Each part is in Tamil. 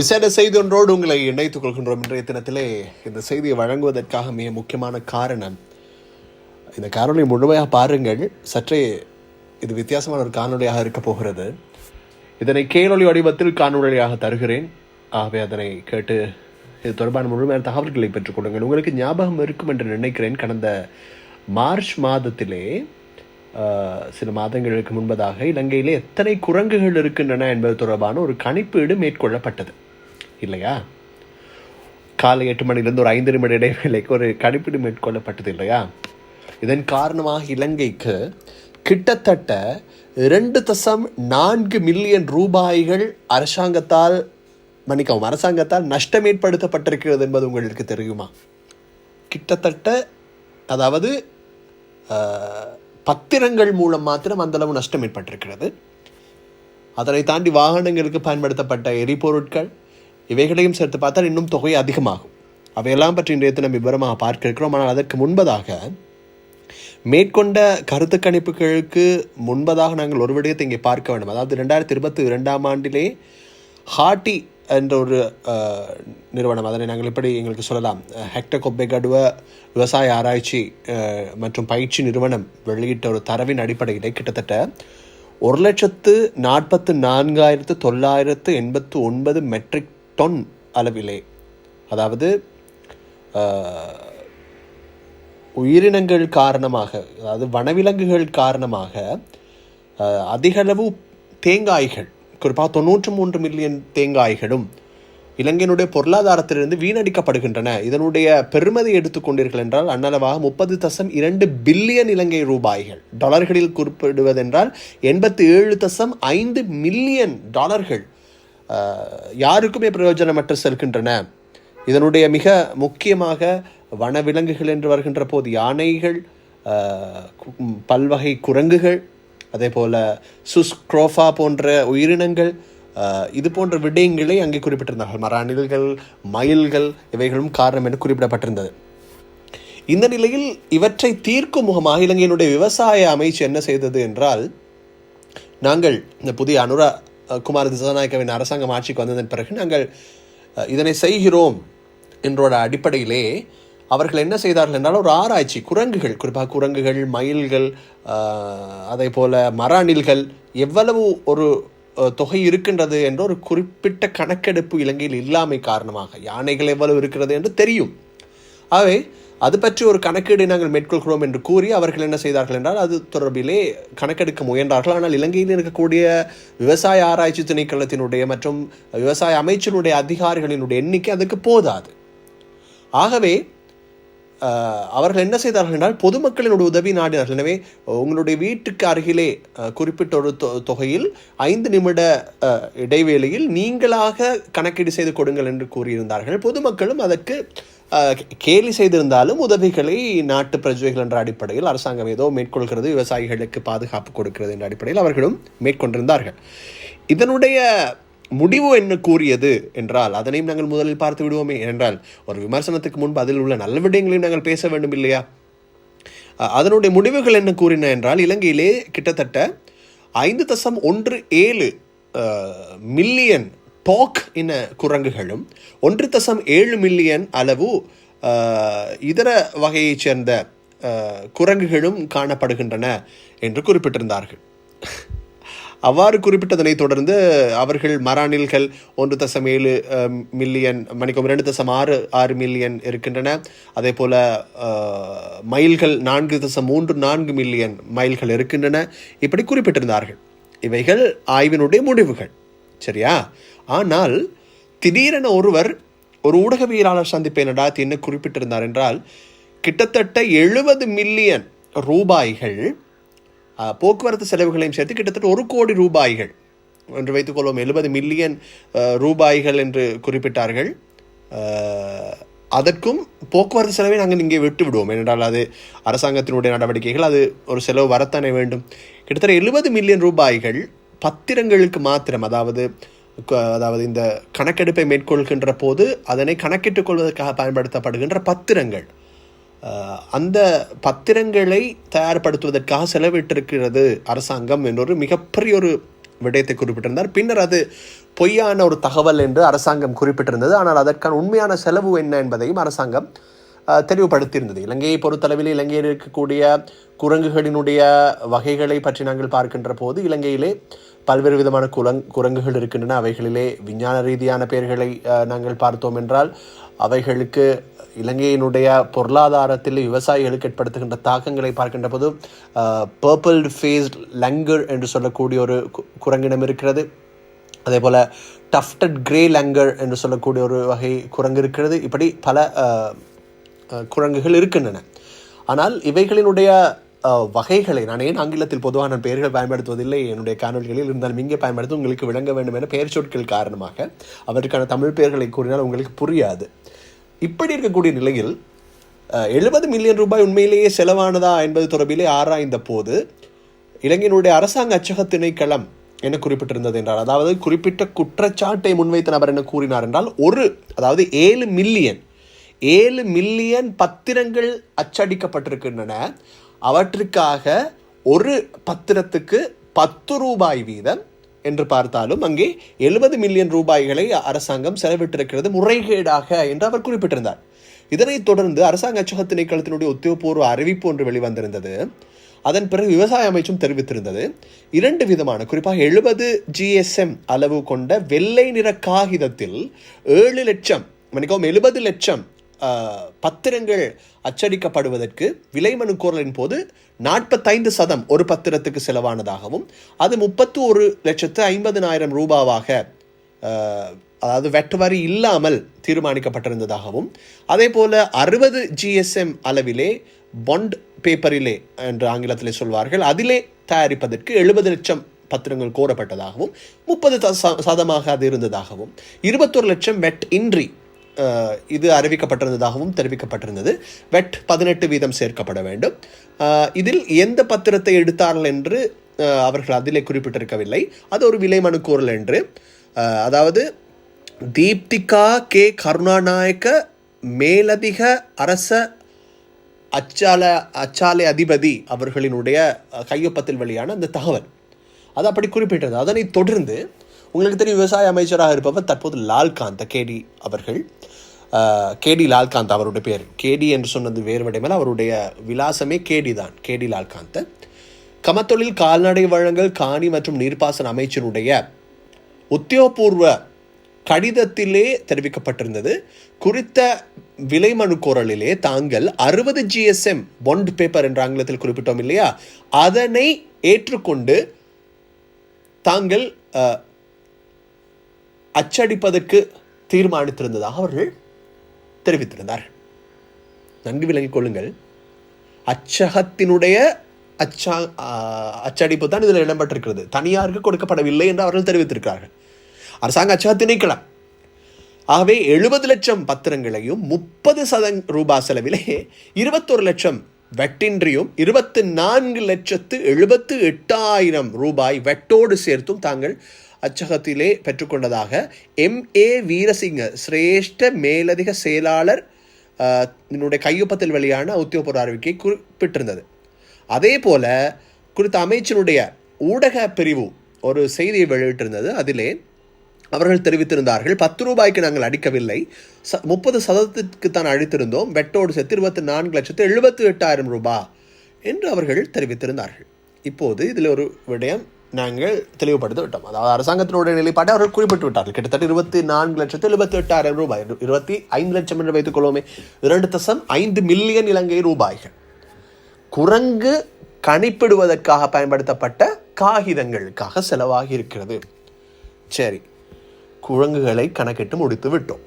விசேட செய்தி ஒன்றோடு உங்களை இணைத்துக் கொள்கின்றோம் இன்றைய தினத்திலே. இந்த செய்தியை வழங்குவதற்காக மிக முக்கியமான காரணம். இந்த காணொளி முழுமையாக பாருங்கள். சற்றே இது வித்தியாசமான ஒரு காணொளியாக இருக்கப் போகிறது. இதனை கேளொளி வடிவத்தில் காணொளியாக தருகிறேன். ஆகவே அதனை கேட்டு இது தொடர்பான முழுமையான தகவல்களை பெற்றுக் கொள்ளுங்கள். உங்களுக்கு ஞாபகம் இருக்கும் என்று நினைக்கிறேன். கடந்த மார்ச் மாதத்திலே சில மாதங்களுக்கு முன்பதாக இலங்கையிலே எத்தனை குரங்குகள் இருக்கின்றன என்பது தொடர்பான ஒரு கணிப்பீடு மேற்கொள்ளப்பட்டது. இல்லையா? காலை எட்டு மணிலிருந்து ஒரு ஐந்து நிமிட இடைவேளைக்கு ஒரு கணிப்பீடு மேற்கொள்ளப்பட்டது இல்லையா? இதன் காரணமாக இலங்கைக்கு கிட்டத்தட்ட இரண்டு தசம் நான்கு மில்லியன் ரூபாய்கள் அரசாங்கத்தால் மன்னிக்கவும் அரசாங்கத்தால் நஷ்டம் ஏற்படுத்தப்பட்டிருக்கிறது என்பது உங்களுக்கு தெரியுமா? கிட்டத்தட்ட அதாவது ஆஹ், பத்திரங்கள் மூலம் மாத்திரம் அந்தளவு நஷ்டம் ஏற்பட்டிருக்கிறது. அதனை தாண்டி வாகனங்களுக்கு பயன்படுத்தப்பட்ட எரிபொருட்கள் இவைகளையும் சேர்த்து பார்த்தால் இன்னும் தொகை அதிகமாகும். அவையெல்லாம் பற்றி இன்றைய தினம் விவரமாக பார்க்க இருக்கிறோம். ஆனால் அதற்கு முன்பதாக மேற்கொண்ட கருத்து கணிப்புகளுக்கு முன்பதாக நாங்கள் ஒரு விடயத்தை இங்கே பார்க்க வேண்டும். அதாவது ரெண்டாயிரத்தி இருபத்தி இரண்டாம் ஆண்டிலே ஹாட்டி என்ற ஒரு நிறுவனம் அதனை நாங்கள் இப்படி எங்களுக்கு சொல்லலாம். ஹெக்டர் கொப்பைகடுவ விவசாய ஆராய்ச்சி மற்றும் பயிற்சி நிறுவனம் வெளியிட்ட ஒரு தரவின் அடிப்படையிலே கிட்டத்தட்ட ஒரு லட்சத்து நாற்பத்து நான்காயிரத்து தொள்ளாயிரத்து எண்பத்து ஒன்பது மெட்ரிக் டொன் அளவிலே. அதாவது உயிரினங்கள் காரணமாக அதாவது வனவிலங்குகள் காரணமாக அதிகளவு தேங்காய்கள் குறிப்பாக தொண்ணூற்று மூன்று மில்லியன் தேங்காய்களும் இலங்கையினுடைய பொருளாதாரத்திலிருந்து வீணடிக்கப்படுகின்றன. இதனுடைய பெருமதி எடுத்துக்கொண்டீர்கள் என்றால் அன்னளவாக முப்பது தசம் இரண்டு பில்லியன் இலங்கை ரூபாய்கள். டாலர்களில் குறிப்பிடுவதென்றால் எண்பத்தி ஏழு தசம் ஐந்து மில்லியன் டாலர்கள். யாருக்குமே பிரயோஜனமற்று செல்கின்றன இதனுடைய மிக முக்கியமாக வனவிலங்குகள் என்று வருகின்ற போது யானைகள் பல்வகை குரங்குகள் அதே போல் சுஸ்க்ரோஃபா போன்ற உயிரினங்கள் இது போன்ற விடயங்களை அங்கே குறிப்பிட்டிருந்தார்கள். மர அணில்கள் மயில்கள் இவைகளும் காரணம் என குறிப்பிடப்பட்டிருந்தது. இந்த நிலையில் இவற்றை தீர்க்கும் முகமாக இலங்கையினுடைய விவசாய அமைச்சு என்ன செய்தது என்றால் நாங்கள் இந்த புதிய அனுரா குமார திசாநாயக்கவின் அரசாங்கம் ஆட்சிக்கு வந்ததன் பிறகு நாங்கள் இதனை செய்கிறோம் என்றோட அடிப்படையிலே அவர்கள் என்ன செய்தார்கள் என்றால் ஒரு ஆராய்ச்சி குரங்குகள் குறிப்பாக குரங்குகள் மயில்கள் அதே போல் மராணில்கள் எவ்வளவு ஒரு தொகை இருக்கின்றது என்ற ஒரு குறிப்பிட்ட கணக்கெடுப்பு இலங்கையில் இல்லாமை காரணமாக யானைகள் எவ்வளவு இருக்கிறது என்று தெரியும். ஆகவே அது பற்றி ஒரு கணக்கீடை நாங்கள் மேற்கொள்கிறோம் என்று கூறி அவர்கள் என்ன செய்தார்கள் என்றால் அது தொடர்பிலே கணக்கெடுக்க முயன்றார்கள். ஆனால் இலங்கையில் இருக்கக்கூடிய விவசாய ஆராய்ச்சி திணைக்களத்தினுடைய மற்றும் விவசாய அமைச்சருடைய அதிகாரிகளினுடைய எண்ணிக்கை அதுக்கு போதாது. ஆகவே அவர்கள் என்ன செய்தார்கள் என்றால் பொதுமக்களினுடைய உதவி நாடினார்கள். எனவே உங்களுடைய வீட்டுக்கு அருகிலே குறிப்பிட்ட ஒரு தொ- தொகையில் ஐந்து நிமிட இடைவேளையில் நீங்களாக கணக்கீடு செய்து கொடுங்கள் என்று கூறியிருந்தார்கள். பொதுமக்களும் அதற்கு கேலி செய்திருந்தாலும் உதவிகளை நாட்டு பிரஜைகள் என்ற அடிப்படையில் அரசாங்கம் ஏதோ மேற்கொள்கிறது விவசாயிகளுக்கு பாதுகாப்பு கொடுக்கிறது என்ற அடிப்படையில் அவர்களும் மேற்கொண்டிருந்தார்கள். இதனுடைய முடிவு என்ன கூறியது என்றால் அதனையும் நாங்கள் முதலில் பார்த்து விடுவோமே என்றால் ஒரு விமர்சனத்துக்கு முன்பு அதில் உள்ள நல்ல விடயங்களையும் நாங்கள் பேச வேண்டும் இல்லையா? அதனுடைய முடிவுகள் என்ன கூறின என்றால் இலங்கையிலே கிட்டத்தட்ட ஐந்து தசம் ஒன்று ஏழு மில்லியன் பாக் இன குரங்குகளும் ஒன்று தசம் ஏழு மில்லியன் அளவு இதர வகையைச் சேர்ந்த குரங்குகளும் காணப்படுகின்றன என்று குறிப்பிட்டிருந்தார்கள். அவ்வாறு குறிப்பிட்டதனை தொடர்ந்து அவர்கள் மராணில்கள் ஒன்று தசம் ஏழு மில்லியன் மணிக்கும் இரண்டு தசம் ஆறு ஆறு மில்லியன் இருக்கின்றன. அதே போல் மயில்கள் நான்கு தசம் மூன்று நான்கு மில்லியன் மைல்கள் இருக்கின்றன. இப்படி குறிப்பிட்டிருந்தார்கள். இவைகள் ஆய்வினுடைய முடிவுகள். சரியா? ஆனால் திடீரென ஒருவர் ஒரு ஊடகவியலாளர் சந்திப்பை நடாத்தி என்ன குறிப்பிட்டிருந்தார் என்றால் கிட்டத்தட்ட எழுபது மில்லியன் ரூபாய்கள் போக்குவரத்து செலவுகளையும் சேர்த்து கிட்டத்தட்ட ஒரு கோடி ரூபாய்கள் என்று வைத்துக்கொள்வோம் எழுபது மில்லியன் ரூபாய்கள் என்று குறிப்பிட்டார்கள். அதற்கும் போக்குவரத்து செலவை நாங்கள் இங்கே விட்டு விடுவோம். ஏனென்றால் அது அரசாங்கத்தினுடைய நடவடிக்கைகள் அது ஒரு செலவு வரத்தானே வேண்டும். கிட்டத்தட்ட எழுபது மில்லியன் ரூபாய்கள் பத்திரங்களுக்கு மாத்திரம் அதாவது க- அதாவது இந்த கணக்கெடுப்பை மேற்கொள்கின்ற போது அதனை கணக்கிட்டுக் கொள்வதற்காக பயன்படுத்தப்படுகின்ற பத்திரங்கள். அந்த பத்திரங்களை தயார்படுத்துவதற்காக செலவிட்டிருக்கிறது அரசாங்கம் என்றொரு மிகப்பெரிய ஒரு விடயத்தை குறிப்பிட்டிருந்தார். பின்னர் அது பொய்யான ஒரு தகவல் என்று அரசாங்கம் குறிப்பிட்டிருந்தது. ஆனால் அதற்கான உண்மையான செலவு என்ன என்பதையும் அரசாங்கம் தெளிவுபடுத்தியிருந்தது. இலங்கையை பொறுத்தளவில் இலங்கையில் இருக்கக்கூடிய குரங்குகளினுடைய வகைகளை பற்றி நாங்கள் பார்க்கின்ற போது இலங்கையிலே பல்வேறு விதமான குரங் குரங்குகள் இருக்கின்றன. அவைகளிலே விஞ்ஞான ரீதியான பெயர்களை நாங்கள் பார்த்தோம் என்றால் அவைகளுக்கு இலங்கையினுடைய பொருளாதாரத்தில் விவசாயிகளுக்கு ஏற்படுத்துகின்ற தாக்கங்களை பார்க்கின்ற போது பர்பிள் ஃபேஸ்ட் லங்கர் என்று சொல்லக்கூடிய ஒரு கு- குரங்கினம் இருக்கிறது. அதே போல் டஃப்டட் கிரே லங்கர் என்று சொல்லக்கூடிய ஒரு வகை குரங்கு இருக்கிறது. இப்படி பல குரங்குகள் இருக்கின்றன. ஆனால் இவைகளினுடைய வகைகளை நான் ஏன் ஆங்கிலத்தில் பொதுவான பெயர்கள் பயன்படுத்துவதில்லை? என்னுடைய காணொலிகளில் இருந்தாலும் இங்கே பயன்படுத்தி உங்களுக்கு விளங்க வேண்டும் என பெயர் சொற்கள் காரணமாக அவருக்கான தமிழ் பெயர்களை கூறினால் உங்களுக்கு புரியாது. இப்படி இருக்கக்கூடிய நிலையில் எழுபது மில்லியன் ரூபாய் உண்மையிலேயே செலவானதா என்பது தொடர்பிலே ஆராய்ந்த போது இலங்கையினுடைய அரசாங்க அச்சக திணைக்களம் என்ன குறிப்பிட்டிருந்தது என்றால் அதாவது குறிப்பிட்ட குற்றச்சாட்டை முன்வைத்த நபர் என்ன கூறினார் என்றால் ஒரு அதாவது ஏழு மில்லியன் ஏழு மில்லியன் பத்திரங்கள் அச்சடிக்கப்பட்டிருக்கின்றன. அவற்றுக்காக ஒரு பத்திரத்துக்கு பத்து ரூபாய் வீதம் என்று பார்த்தாலும் அங்கே எழுபது மில்லியன் ரூபாய்களை அரசாங்கம் செலவிட்டிருக்கிறது முறைகேடாக என்று அவர் குறிப்பிட்டிருந்தார். இதனைத் தொடர்ந்து அரசாங்க அச்சக திணைக்களத்தினுடைய உத்தியோகபூர்வ அறிவிப்பு ஒன்று வெளிவந்திருந்தது. அதன் பிறகு விவசாய அமைச்சும் தெரிவித்திருந்தது. இரண்டு விதமான குறிப்பாக எழுபது ஜிஎஸ்எம் அளவு கொண்ட வெள்ளை நிற காகிதத்தில் ஏழு லட்சம் மன்னிக்கவும் எழுபது லட்சம் பத்திரங்கள் அச்சடிக்கப்படுவதற்கு விலை மனு கோரலின் போது நாற்பத்தைந்து சதம் ஒரு பத்திரத்துக்கு செலவானதாகவும் அது முப்பத்து ஒரு லட்சத்து ஐம்பதினாயிரம் ரூபாவாக அதாவது வெட்டு வரி இல்லாமல் தீர்மானிக்கப்பட்டிருந்ததாகவும் அதே போல அறுபது ஜிஎஸ்எம் அளவிலே பாண்ட் பேப்பரிலே என்று ஆங்கிலத்திலே சொல்வார்கள் அதிலே தயாரிப்பதற்கு எழுபது லட்சம் பத்திரங்கள் கோரப்பட்டதாகவும் முப்பது சதமாக அது இருந்ததாகவும் இருபத்தொரு லட்சம் வெட் இன்றி இது அறிவிக்கப்பட்டிருந்ததாகவும் தெரிவிக்கப்பட்டிருந்தது. வெட் பதினெட்டு வீதம் சேர்க்கப்பட வேண்டும். இதில் எந்த பத்திரத்தை எடுத்தார்கள் என்று அவர்கள் அதிலே குறிப்பிட்டிருக்கவில்லை. அது ஒரு விலை மனுக்கூறல் என்று. அதாவது தீப்திகா கே கருணாநாயக்க மேலதிக அரச அச்சால அச்சாலை அதிபதி அவர்களினுடைய கையொப்பத்தில் வெளியான அந்த தகவல். அது அப்படி குறிப்பிட்டது. அதனை தொடர்ந்து உங்களுக்கு தெரியும் விவசாய அமைச்சராக இருப்பவர் தற்போது லால்காந்த் கேடி அவர்கள். கேடி லால்காந்த் அவருடைய பேர். கேடி என்று சொன்னது வேறு விடைமல் அவருடைய விலாசமே கேடி தான் கேடி லால்காந்த். கமத்தொழில் கால்நடை வழங்கல் காணி மற்றும் நீர்ப்பாசன அமைச்சருடைய உத்தியோகபூர்வ கடிதத்திலே தெரிவிக்கப்பட்டிருந்தது. குறித்த விலை மனு கோரலிலே தாங்கள் அறுபது ஜிஎஸ்எம் பொண்ட் பேப்பர் என்ற ஆங்கிலத்தில் குறிப்பிட்டோம் இல்லையா? அதனை ஏற்றுக்கொண்டு தாங்கள் அச்சடிப்பதற்கு தீர்மானித்திருந்ததாக அவர்கள் தெரிவித்திருந்தார்கள். நன்கு விளங்கிக் கொள்ளுங்கள். அச்சகத்தினுடைய அச்சா அச்சடிப்பு தான் இதில் இடம்பெற்றிருக்கிறது. தனியாருக்கு கொடுக்கப்படவில்லை என்று அவர்கள் தெரிவித்திருக்கிறார்கள். அரசாங்க அச்சக திணைக்களம் ஆகவே எழுபது லட்சம் பத்திரங்களையும் முப்பது சதம் ரூபாய் செலவிலே இருபத்தொரு லட்சம் வெட்டின்றியும் இருபத்து நான்கு லட்சத்து எழுபத்து எட்டாயிரம் ரூபாய் வெட்டோடு சேர்த்தும் தாங்கள் அச்சகத்திலே பெற்றுக்கொண்டதாக எம் ஏ வீரசிங்க சிரேஷ்ட மேலதிக செயலாளர் என்னுடைய கையொப்பத்தில் வெளியான உத்தியோகபூர்வ அறிவிக்கை குறிப்பிட்டிருந்தது. அதே போல குறித்த அமைச்சருடைய ஊடக பிரிவு ஒரு செய்தியை வெளியிட்டிருந்தது. அதிலே அவர்கள் தெரிவித்திருந்தார்கள் பத்து ரூபாய்க்கு நாங்கள் அடிக்கவில்லை. ச முப்பது சதத்திற்கு தான் அழித்திருந்தோம் வெட்டோடு சேர்த்து இருபத்தி நான்கு லட்சத்து எழுபத்தி எட்டாயிரம் ரூபாய் என்று அவர்கள் தெரிவித்திருந்தார்கள். இப்போது இதில் ஒரு விடயம் நாங்கள் தெளிவுபடுத்தி விட்டோம். அதாவது அரசாங்கத்தினுடைய நிலைப்பாட்டை அவர்கள் குறிப்பிட்டு விட்டார்கள். கிட்டத்தட்ட இருபத்தி நான்கு லட்சத்து எழுபத்தி எட்டாயிரம் ரூபாய் இருபத்தி ஐந்து லட்சம் என்று வைத்துக் கொள்வோமே. இரண்டு தசம் ஐந்து மில்லியன் இலங்கை ரூபாய்கள். குரங்கு கணிப்பிடுவதற்காக பயன்படுத்தப்பட்ட காகிதங்களுக்காக செலவாகி இருக்கிறது. சரி குரங்குகளை கணக்கிட்டு முடித்து விட்டோம்.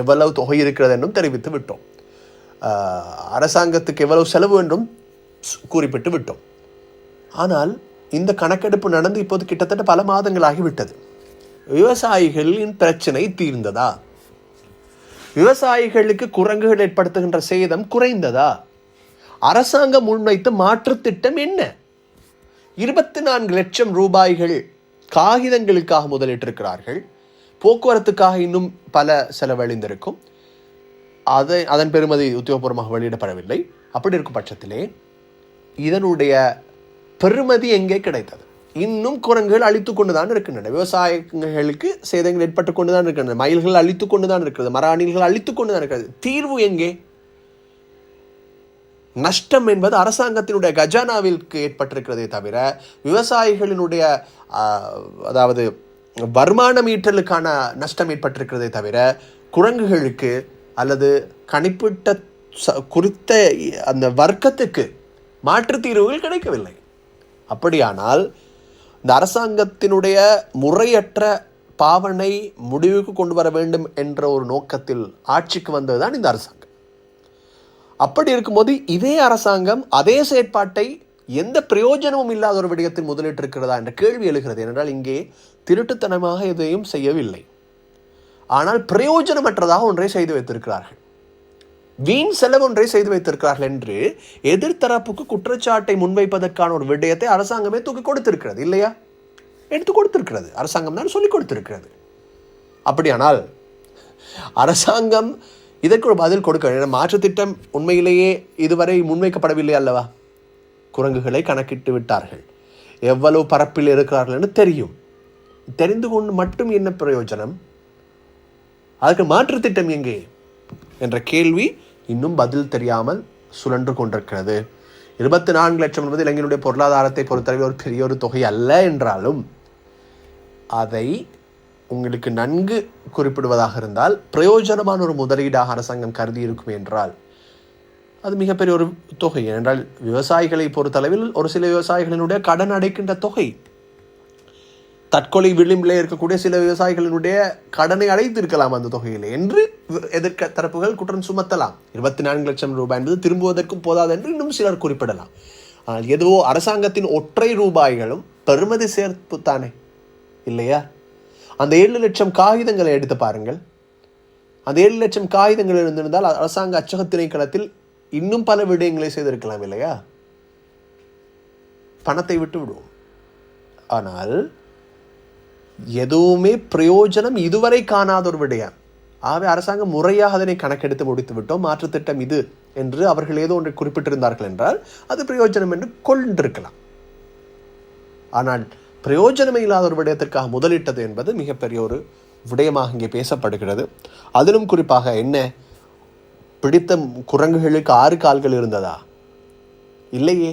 எவ்வளவு தொகை இருக்கிறது என்றும் தெரிவித்து விட்டோம். அரசாங்கத்துக்கு எவ்வளவு செலவு என்றும் குறிப்பிட்டு விட்டோம். ஆனால் இந்த கணக்கெடுப்பு நடந்து இப்போது கிட்டத்தட்ட பல மாதங்களாகிவிட்டது. விவசாயிகளின் பிரச்சனை தீர்ந்ததா? விவசாயிகளுக்கு குரங்குகள் ஏற்படுத்துகின்ற சேதம் குறைந்ததா? அரசாங்கம் முன்வைத்த மாற்றுத்திட்டம் என்ன? இருபத்தி நான்கு லட்சம் ரூபாய்கள் காகிதங்களுக்காக முதலிட்டிருக்கிறார்கள். போக்குவரத்துக்காக இன்னும் பல செலவழிந்திருக்கும். அதை அதன் பெருமதி உத்தியோகபூர்வமாக வெளியிடப்படவில்லை. அப்படி இருக்கும் பட்சத்திலே இதனுடைய பெறுமதி எங்கே கிடைத்தது? இன்னும் குரங்குகள் அழித்து கொண்டு தான் இருக்கின்றன. விவசாயங்களுக்கு சேதங்கள் ஏற்பட்டு கொண்டு தான் இருக்கின்றன. மயில்கள் அழித்து கொண்டு தான் இருக்கிறது. மராணிகள் அழித்து கொண்டு தான் இருக்கிறது. தீர்வு எங்கே? நஷ்டம் என்பது அரசாங்கத்தினுடைய கஜானாவிற்கு ஏற்பட்டிருக்கிறதே தவிர விவசாயிகளினுடைய அதாவது வருமானம் ஈட்டலுக்கான நஷ்டம் ஏற்பட்டிருக்கிறதே தவிர குரங்குகளுக்கு அல்லது கணிப்பிட்ட ச- குறித்த அந்த வர்க்கத்துக்கு மாற்று தீர்வுகள் கிடைக்கவில்லை. அப்படியானால் இந்த அரசாங்கத்தினுடைய முறையற்ற பாவனை முடிவுக்கு கொண்டு வர வேண்டும் என்ற ஒரு நோக்கத்தில் ஆட்சிக்கு வந்ததுதான் இந்த அரசாங்கம். அப்படி இருக்கும்போது இதே அரசாங்கம் அதே செயற்பாட்டை எந்த பிரயோஜனமும் இல்லாத ஒரு விடயத்தில் முதலிட்டிருக்கிறதா என்ற கேள்வி எழுகிறது. ஏனென்றால் இங்கே திருட்டுத்தனமாக எதையும் செய்யவில்லை. ஆனால் பிரயோஜனமற்றதாக ஒன்றை செய்து வைத்திருக்கிறார்கள். வீண் செலவு ஒன்றை செய்து வைத்திருக்கிறார்கள் என்று எதிர்த்தரப்புக்கு குற்றச்சாட்டை முன்வைப்பதற்கான ஒரு விடயத்தை அரசாங்கமே தூக்கி கொடுத்திருக்கிறது இல்லையா? எடுத்து கொடுத்திருக்கிறது. அரசாங்கம் தான் சொல்லிக் கொடுத்திருக்கிறது. அப்படியானால் அரசாங்கம் இதற்கு ஒரு பதில் கொடுக்க வேண்டும். மாற்றுத்திட்டம் உண்மையிலேயே இதுவரை முன்வைக்கப்படவில்லை அல்லவா? குரங்குகளை கணக்கிட்டு விட்டார்கள். எவ்வளவு பரப்பில் இருக்கிறார்கள் என்று தெரியும். தெரிந்து கொண்டு மட்டும் என்ன பிரயோஜனம்? அதுக்கு மாற்றுத்திட்டம் எங்கே? என்ற கேள்வி இன்னும் பதில் தெரியாமல் சுழன்று கொண்டிருக்கிறது. இருபத்தி நான்கு லட்சம் என்பது இளைஞனுடைய பொருளாதாரத்தை பொறுத்தளவில் ஒரு பெரிய ஒரு தொகை அல்ல என்றாலும் அதை உங்களுக்கு நன்கு குறிப்பிடுவதாக இருந்தால் பிரயோஜனமான ஒரு முதலீடாக அரசாங்கம் கருதி இருக்கும் என்றால் அது மிகப்பெரிய ஒரு தொகை. ஏனென்றால் விவசாயிகளை பொறுத்தளவில் ஒரு சில விவசாயிகளினுடைய கடன் அடைக்கின்ற தொகை தற்கொலை விளிம்பிலே இருக்கக்கூடிய சில விவசாயிகளினுடைய கடனை அடைத்திருக்கலாம் அந்த தொகையில் என்று எதிர்க்க தரப்புகள் குற்றம் சுமத்தலாம். இருபத்தி நான்கு லட்சம் ரூபாய் என்பது திரும்புவதற்கும் போதாது என்று இன்னும் சிலர் குறிப்பிடலாம். ஆனால் எதுவோ அரசாங்கத்தின் ஒற்றை ரூபாய்களும் பெறுமதி சேர்ப்பு தானே? இல்லையா? அந்த ஏழு லட்சம் காகிதங்களை எடுத்து பாருங்கள். அந்த ஏழு லட்சம் காகிதங்கள் இருந்திருந்தால் அரசாங்க அச்சக திணைக்களத்தில் இன்னும் பல விடயங்களை செய்திருக்கலாம் இல்லையா? பணத்தை விட்டு விடுவோம். ஆனால் எதுவுமே பிரயோஜனம் இதுவரை காணாத ஒரு விடயம். ஆகவே அரசாங்கம் முறையாக அதனை கணக்கெடுத்து முடித்து விட்டோம். மாற்றுத்திட்டம் இது என்று அவர்கள் ஏதோ ஒன்றை குறிப்பிட்டிருந்தார்கள் என்றால் அது பிரயோஜனம் என்று கொண்டிருக்கலாம். ஆனால் பிரயோஜனமே இல்லாத ஒரு விடயத்திற்காக முதலிட்டது என்பது மிகப்பெரிய ஒரு விடயமாக இங்கே பேசப்படுகிறது. அதிலும் குறிப்பாக என்ன? பிடித்த குரங்குகளுக்கு ஆறு கால்கள் இருந்ததா? இல்லையே.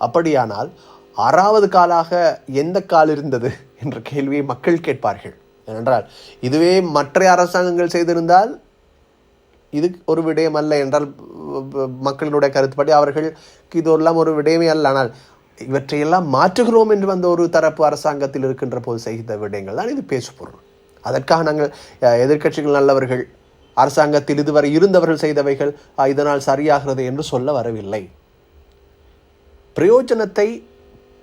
அப்படியானால் ஆறாவது காலாக எந்த கால் இருந்தது? என்ற கேள்வியை மக்கள் கேட்பார்கள். ஏனென்றால் இதுவே மற்ற அரசாங்கங்கள் செய்திருந்தால் இது ஒரு விடயம் அல்ல என்றால் மக்களுடைய மக்களினுடைய கருத்துப்படி அவர்களுக்கு இதெல்லாம் ஒரு விடயமே அல்ல. ஆனால் இவற்றையெல்லாம் மாற்றுகிறோம் என்று வந்த ஒரு தரப்பு அரசாங்கத்தில் இருக்கின்ற போது செய்த விடயங்கள் தான் இது பேசுபொருள். அதற்காக நாங்கள் எதிர்கட்சிகள் எதிர்க்கட்சிகள் நல்லவர்கள் அரசாங்கத்தில் இதுவரை இருந்தவர்கள் செய்தவைகள் இதனால் சரியாகிறது என்று சொல்ல வரவில்லை. பிரயோஜனத்தை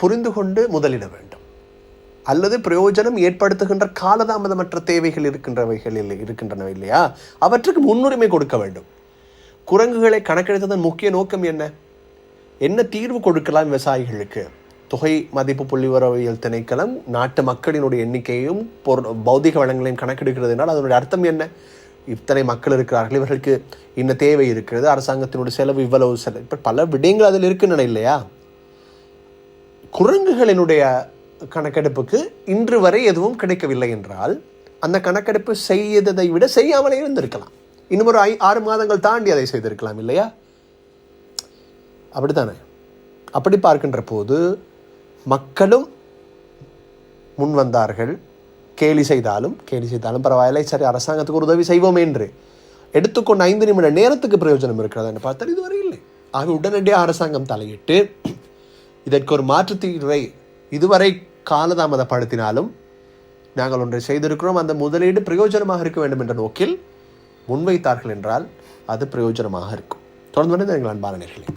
புரிந்து கொண்டு முதலிட வேண்டும். அல்லது பிரயோஜனம் ஏற்படுத்துகின்ற காலதாமதமற்ற தேவைகள் இருக்கின்றவைகள் இல்லை இருக்கின்றன இல்லையா? அவற்றுக்கு முன்னுரிமை கொடுக்க வேண்டும். குரங்குகளை கணக்கெடுத்ததன் முக்கிய நோக்கம் என்ன? என்ன தீர்வு கொடுக்கலாம் விவசாயிகளுக்கு? தொகை மதிப்பு புள்ளிவரவியல் திணைக்களம் நாட்டு மக்களினுடைய எண்ணிக்கையும் பொரு பௌதிக வளங்களையும் கணக்கெடுக்கிறதுனால் அதனுடைய அர்த்தம் என்ன? இத்தனை மக்கள் இருக்கிறார்கள் இவர்களுக்கு இன்ன தேவை இருக்கிறது அரசாங்கத்தினுடைய செலவு இவ்வளவு செலவு. இப்போ பல விடயங்கள் அதில் இருக்கின்றன இல்லையா? குரங்குகளினுடைய கணக்கெடுப்புக்கு இன்று வரை எதுவும் கிடைக்கவில்லை என்றால் அந்த கணக்கெடுப்பு செய்ததை விட செய்யாமலே இருந்திருக்கலாம். இன்னும் ஒரு ஐ ஆறு மாதங்கள் தாண்டி அதை செய்திருக்கலாம் இல்லையா? அப்படித்தானே? அப்படி பார்க்கின்ற போது மக்களும் முன் வந்தார்கள். கேலி செய்தாலும் கேலி செய்தாலும் பரவாயில்லை. சரி அரசாங்கத்துக்கு ஒரு உதவி செய்வோம் என்று. எடுத்துக்கொண்ட ஐந்து நிமிட நேரத்துக்கு பிரயோஜனம் இருக்கிறதா என்று பார்த்தால் இதுவரை இல்லை. ஆக உடனடியாக அரசாங்கம் தலையிட்டு இதற்கு ஒரு மாற்று தீர்வை இதுவரை காலதாமதப்படுத்தினாலும் நாங்கள் ஒன்றை செய்திருக்கிறோம். அந்த முதலீடு பிரயோஜனமாக இருக்க வேண்டும் என்ற நோக்கில் முன்வைத்தார்கள் என்றால் அது பிரயோஜனமாக இருக்கும். தொடர்ந்து எங்கள் அன்பான நேர்களே.